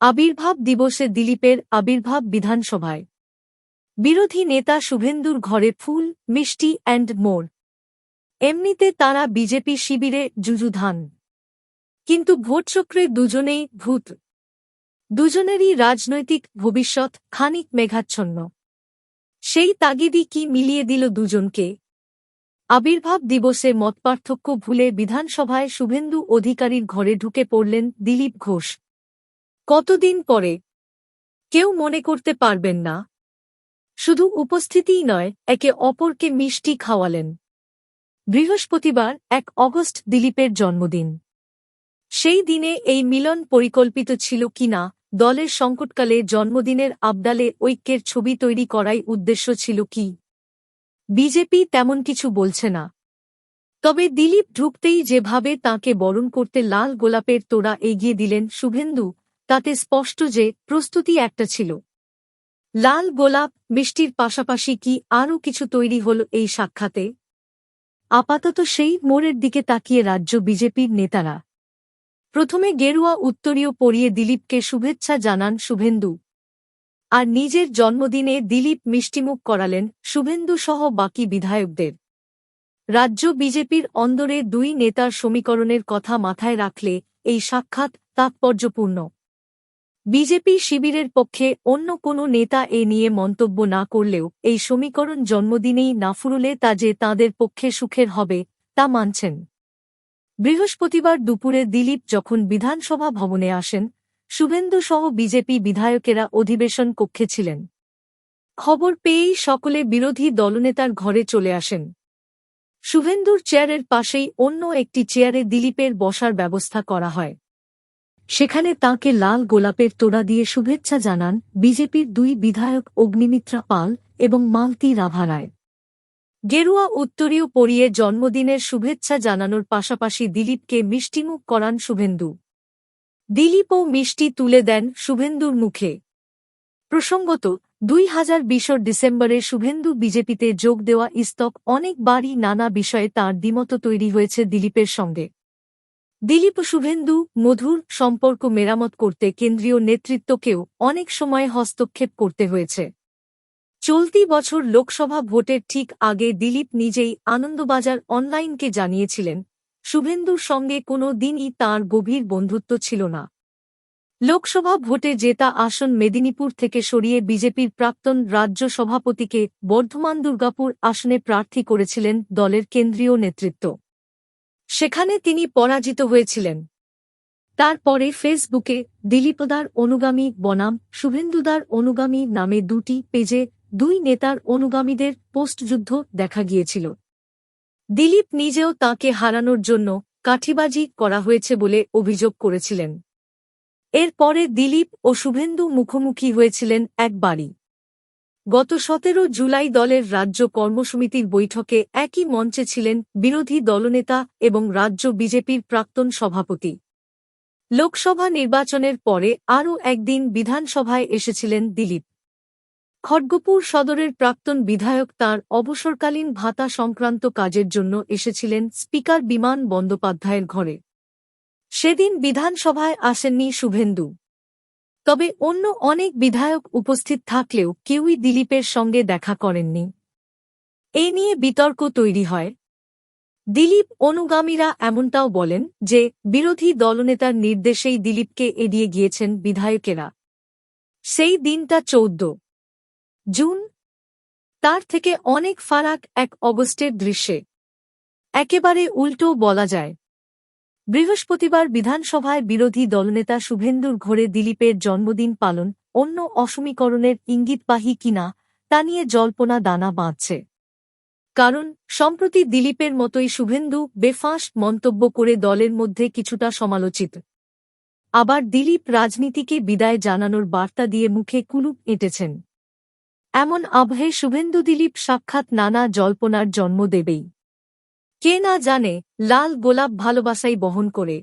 আবির্ভাব দিবসে দিলীপের আবির্ভাব বিধানসভায়। বিরোধী নেতা শুভেন্দুর ঘরে ফুল, মিষ্টি অ্যান্ড মোর। এমনিতে তারা বিজেপি শিবিরে যুযুধান। কিন্তু ভোটচক্রে দুজনেই ভূত। দুজনেরই রাজনৈতিক ভবিষ্যৎ খানিক মেঘাচ্ছন্ন। সেই তাগিদি কি মিলিয়ে দিল দুজনকে? আবির্ভাব দিবসে মতপার্থক্য ভুলে বিধানসভায় শুভেন্দু অধিকারীর ঘরে ঢুকে পড়লেন দিলীপ ঘোষ। কতদিন পরে? কেউ মনে করতে পারবেন না। শুধু উপস্থিতিই নয়, একে অপরকে মিষ্টি খাওয়ালেন। বৃহস্পতিবার, এক অগস্ট দিলীপের জন্মদিন। সেই দিনে এই মিলন পরিকল্পিত ছিল কিনা দলের সংকটকালে জন্মদিনের আবদালে ঐক্যের ছবি তৈরি করাই উদ্দেশ্য ছিল কি? বিজেপি তেমন কিছু বলছে না। তবে দিলীপ ঢুকতেই যেভাবে তাকে বরণ করতে লাল গোলাপের তোড়া এগিয়ে দিলেন শুভেন্দু তাতে স্পষ্ট যে প্রস্তুতি একটা ছিল। লাল গোলাপ মিষ্টির পাশাপাশি কি আরও কিছু তৈরি হল এই সাক্ষাতে? আপাতত সেই মোড়ের দিকে তাকিয়ে রাজ্য বিজেপির নেতারা। প্রথমে গেরুয়া উত্তরীয় পরিয়ে দিলীপকে শুভেচ্ছা জানান শুভেন্দু। আর নিজের জন্মদিনে দিলীপ মিষ্টিমুখ করালেন শুভেন্দু সহ বাকি বিধায়কদের। রাজ্য বিজেপির অন্দরে দুই নেতার সমীকরণের কথা মাথায় রাখলে এই সাক্ষাৎ তাৎপর্যপূর্ণ। বিজেপি শিবিরের পক্ষে অন্য কোনো নেতা এ নিয়ে মন্তব্য না করলেও এই সমীকরণ জন্মদিনেই না ফুরুলে তা যে তাঁদের পক্ষে সুখের হবে, তা মানছেন। বৃহস্পতিবার দুপুরে দিলীপ যখন বিধানসভা ভবনে আসেন, শুভেন্দু সহ বিজেপি বিধায়কেরা অধিবেশন কক্ষে ছিলেন। খবর পেয়েই সকলে বিরোধী দলনেতার ঘরে চলে আসেন। শুভেন্দুর চেয়ারের পাশেই অন্য একটি চেয়ারে দিলীপের বসার ব্যবস্থা করা হয়। সেখানে তাঁকে লাল গোলাপের তোড়া দিয়ে শুভেচ্ছা জানান বিজেপির দুই বিধায়ক অগ্নিমিত্রা পাল এবং মালতি রাভারায় গেরুয়া উত্তরীয় পরিয়ে জন্মদিনের শুভেচ্ছা জানানোর পাশাপাশি দিলীপকে মিষ্টিমুখ করান শুভেন্দু। দিলীপও মিষ্টি তুলে দেন শুভেন্দুর মুখে। প্রসঙ্গত, দুই হাজার বিশর ডিসেম্বরে শুভেন্দু বিজেপিতে যোগ দেওয়া ইস্তক অনেকবারই নানা বিষয়ে তাঁর দ্বিমত তৈরি হয়েছে দিলীপের সঙ্গে। দিলীপ শুভেন্দু মধুর সম্পর্ক মেরামত করতে কেন্দ্রীয় নেতৃত্বকেও অনেক সময় হস্তক্ষেপ করতে হয়েছে। চলতি বছর লোকসভা ভোটের ঠিক আগে দিলীপ নিজেই আনন্দবাজার অনলাইনকে জানিয়েছিলেন। শুভেন্দুর সঙ্গে কোনো দিনই তাঁর গভীর বন্ধুত্ব ছিল না। লোকসভা ভোটে জেতা আসন মেদিনীপুর থেকে সরিয়ে বিজেপির প্রাক্তন রাজ্য সভাপতিকে বর্ধমান দুর্গাপুর আসনে প্রার্থী করেছিলেন দলের কেন্দ্রীয় নেতৃত্ব। সেখানে তিনি পরাজিত হয়েছিলেন। তারপরে ফেসবুকে দিলীপদার অনুগামী বনাম, শুভেন্দুদার অনুগামী নামে দুটি পেজে দুই নেতার অনুগামীদের পোস্টযুদ্ধ দেখা গিয়েছিল। দিলীপ নিজেও তাকে হারানোর জন্য কাঠিবাজি করা হয়েছে বলে অভিযোগ করেছিলেন। এরপরে দিলীপ ও শুভেন্দু মুখোমুখি হয়েছিলেন একবারই। গত সতেরো জুলাই দলের রাজ্য কর্মসমিতির বৈঠকে একই মঞ্চে ছিলেন বিরোধী দলনেতা এবং রাজ্য বিজেপির প্রাক্তন সভাপতি। লোকসভা নির্বাচনের পরে আরও একদিন বিধানসভায় এসেছিলেন দিলীপ। খড়গপুর সদরের প্রাক্তন বিধায়ক তাঁর অবসরকালীন ভাতা সংক্রান্ত কাজের জন্য এসেছিলেন স্পিকার বিমান বন্দ্যোপাধ্যায়ের ঘরে। সেদিন বিধানসভায় আসেননি শুভেন্দু। তবে অন্য অনেক বিধায়ক উপস্থিত থাকলেও কেউই দিলীপের সঙ্গে দেখা করেননি। এ নিয়ে বিতর্ক তৈরি হয়। দিলীপ অনুগামীরা এমনটাও বলেন যে, বিরোধী দলনেতার নির্দেশেই দিলীপকে এড়িয়ে গিয়েছেন বিধায়কেরা। সেই দিনটা চৌদ্দ জুন। তার থেকে অনেক ফারাক এক অগস্টের দৃশ্যে। একেবারে উল্টো বলা যায়। বৃহস্পতিবার বিধানসভায় বিরোধী দলনেতা শুভেন্দুর ঘরে দিলীপের জন্মদিন পালন, অন্য অসমীকরণের ইঙ্গিতবাহী কিনা, তা নিয়ে জল্পনা দানা বাঁধছে। কারণ, সম্প্রতি দিলীপের মতোই শুভেন্দু বেফাঁস মন্তব্য করে দলের মধ্যে কিছুটা সমালোচিত। আবার দিলীপ রাজনীতিকে বিদায় জানানোর বার্তা দিয়ে মুখে কুলুপ এঁটেছেন। এমন আবহে শুভেন্দু দিলীপ সাক্ষাৎ নানা জল্পনার জন্ম দেবেই। কে না জানে লাল গোলাপ ভালোবাসাই বহন করে।